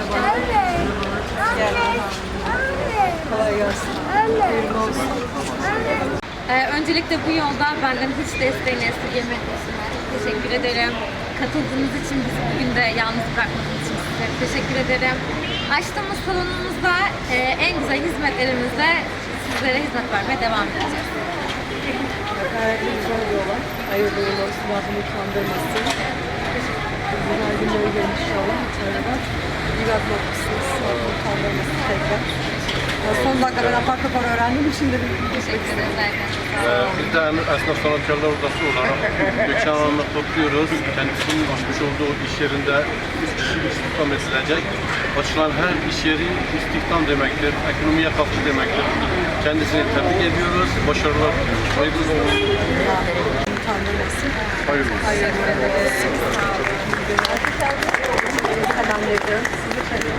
Kolay. Ee, öncelikle bu yolda benden hiç desteğini esirgemediğiniz teşekkür ederim. Katıldığınız için bizi bugün de yalnız bırakmadığınız için size teşekkür ederim. Açtığımız salonumuzda e, en güzel hizmetlerimizle sizlere hizmet vermeye devam edeceğiz. Gayet güzel bir olay. Hayırlı olsun. Rabbim utandırmasın. Günleri. Antalya'dan. İyi bir adım atmışsınız. Rabbim utandırmasın tekrar. Ya son dakika ben apar topar öğrendim. Şimdi bir Teşekkür arkadaşlar. Ee, Biz de yani esnaf sanatkarlar odası olarak Gökçen Hanım'la topluyoruz. Kendisinin açmış olduğu iş yerinde 3 kişi istihdam edilecek. Açılan her iş yeri istihdam demektir, ekonomiye katkı demektir. Kendisini tebrik ediyoruz, başarılar diliyoruz. Hayırlı olsun. Hayırlı olsun. Hayırlı olsun. Selam veriyorum. Sizi